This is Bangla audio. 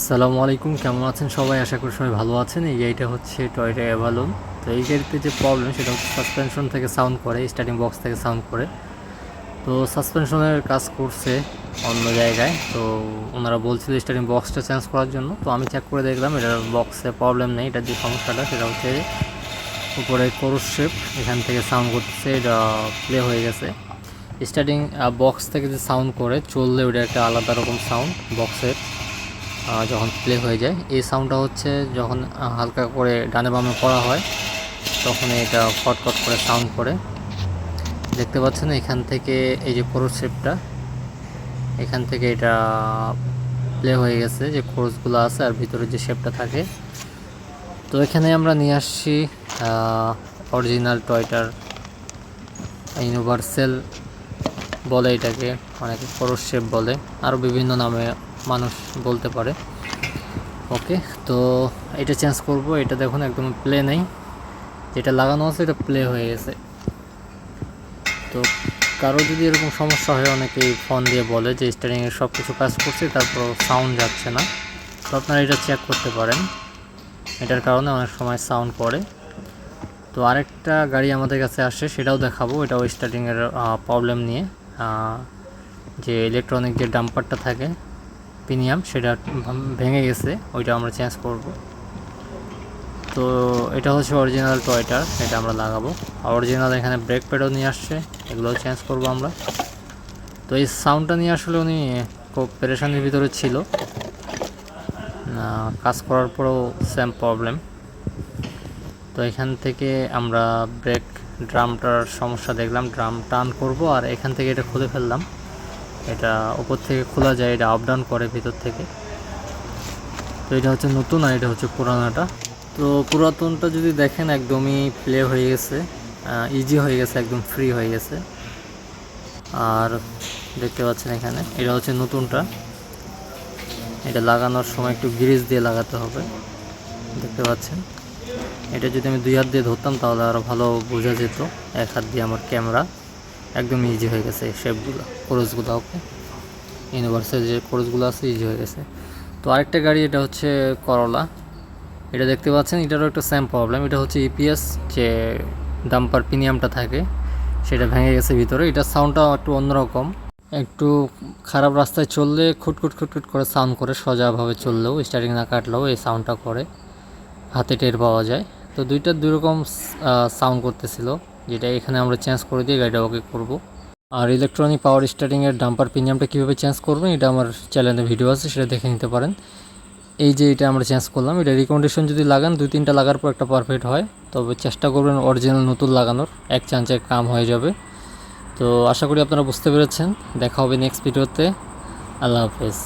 সালামু আলাইকুম, কেমন আছেন সবাই? আশা করি সবাই ভালো আছেন। এই গাড়িটা হচ্ছে টয়টা অ্যাভালন তো এই গাড়িতে যে প্রবলেম সেটা হচ্ছে সাসপেনশন থেকে সাউন্ড করে স্টার্টিং বক্স থেকে সাউন্ড করে। তো সাসপেনশনের কাজ করছে অন্য জায়গায়। তো ওনারা বলছিল স্টার্টিং বক্সটা চেঞ্জ করার জন্য। তো আমি চেক করে দেখলাম, এটার বক্সে প্রবলেম নেই। এটার যে সমস্যাটা, সেটা হচ্ছে উপরে কোরস এখান থেকে সাউন্ড করতেছে, এটা প্লে হয়ে গেছে। স্টার্টিং বক্স থেকে যে সাউন্ড করে, চললে ওটা একটা আলাদা রকম সাউন্ড বক্সের যখন প্লে হয়ে যায়, এই সাউন্ডটা হচ্ছে যখন হালকা করে ডানে বামে করা হয় তখন এটা কটকট করে সাউন্ড করে। দেখতে পাচ্ছেন এখান থেকে এই যে কোরস শেপটা এখান থেকে এটা প্লে হয়ে গেছে, যে কোর্সগুলো আছে আর ভিতরে যে শেপটা থাকে। তো এখানে আমরা নিয়ে আসছি অরিজিনাল টয়টার ইউনিভার্সাল বলে এটাকে অনেকে কোরস শেপ বলে। আরও বিভিন্ন নামে মানুষ বলতে পারে। ওকে তো এটা চেঞ্জ করব। এটা দেখুন, একদম প্লে নেই। যেটা লাগানো আছে, এটা প্লে হয়ে গেছে। তো কারও যদি এরকম সমস্যা হয়, অনেকেই ফোন দিয়ে বলে যে স্টারিংয়ের সব কিছু কাজ করছে তারপর সাউন্ড যাচ্ছে না। তো আপনারা এটা চেক করতে পারেন। এটার কারণে অনেক সময় সাউন্ড করে তো আরেকটা গাড়ি আমাদের কাছে আসে সেটাও দেখাবো। এটাও স্টার্টিংয়ের প্রবলেম নিয়ে। যে ইলেকট্রনিক যে ডাম্পারটা থাকে প্রিমিয়াম সেটা ভেঙে গেছে, ওইটা আমরা চেঞ্জ করব। তো এটা হচ্ছে অরিজিনাল টয়টার এটা আমরা লাগাবো। অরিজিনাল এখানে ব্রেক প্যাডও নিয়ে আসছে, এগুলোও চেঞ্জ করব আমরা। তো এই সাউন্ডটা নিয়ে আসলে উনি খুব পেরেশানির ভিতরে ছিল। কাজ করার পরেও সেম প্রবলেম তো এখান থেকে আমরা ব্রেক ড্রামটার সমস্যা দেখলাম ড্রাম টান করব, আর এখান থেকে এটা খুলে ফেললাম। এটা উপর থেকে খোলা যায়, এটা আপ ডাউন করে ভিতর থেকে। তো এটা হচ্ছে নতুন আর এটা হচ্ছে পুরানোটা। তো পুরাতনটা যদি দেখেন, একদমই প্লে হয়ে গেছে ইজি হয়ে গেছে, একদম ফ্রি হয়ে গেছে। আর দেখতে পাচ্ছেন এখানে, এটা হচ্ছে নতুনটা। এটা লাগানোর সময় একটু গ্রিজ দিয়ে লাগাতে হবে। দেখতে পাচ্ছেন? এটা যদি আমি দুই হাত দিয়ে ধরতাম, তাহলে আরও ভালো বোঝা যেত, এক হাত দিয়ে আমার ক্যামেরা একদম ইজি হয়ে গেছে শেপগুলো কোরসগুলো ওকে ইউনিভার্সাল যে কোরসগুলো আছে ইজি হয়ে গেছে। তো আরেকটা গাড়ি, এটা হচ্ছে করলা এটা দেখতে পাচ্ছেন, এটারও একটা সেম প্রবলেম এটা হচ্ছে ইপিএস যে ডাম্পার প্রিমিয়ামটা থাকে, সেটা ভেঙে গেছে ভিতরে। এটার সাউন্ডটা একটু অন্যরকম। একটু খারাপ রাস্তায় চললে খুটখুট খুটখুট করে সাউন্ড করে, সোজাভাবে চললেও স্টার্টিং না কাটলেও এই সাউন্ডটা করে, হাতে টের পাওয়া যায়। তো দুইটা দুই রকম সাউন্ড করতেছিল। যেটা এখানে আমরা চেঞ্জ করে দিয়ে গাড়িটা ওকে করব। আর ইলেকট্রনিক পাওয়ার স্টার্টিংয়ের ডাম্পার প্রিমিয়ামটা কীভাবে চেঞ্জ করবেন, এটা আমার চ্যানেলে ভিডিও আছে, সেটা দেখে নিতে পারেন। এই যে এটা আমরা চেঞ্জ করলাম, এটা রিকমেন্ডেশন যদি লাগান, দুই তিনটা লাগার পর একটা পারফেক্ট হয়, তবে চেষ্টা করবেন অরিজিনাল নতুন লাগানোর, এক চান্সে কাম হয়ে যাবে। তো আশা করি আপনারা বুঝতে পেরেছেন, দেখা হবে নেক্সট ভিডিওতে আল্লাহ হাফেজ।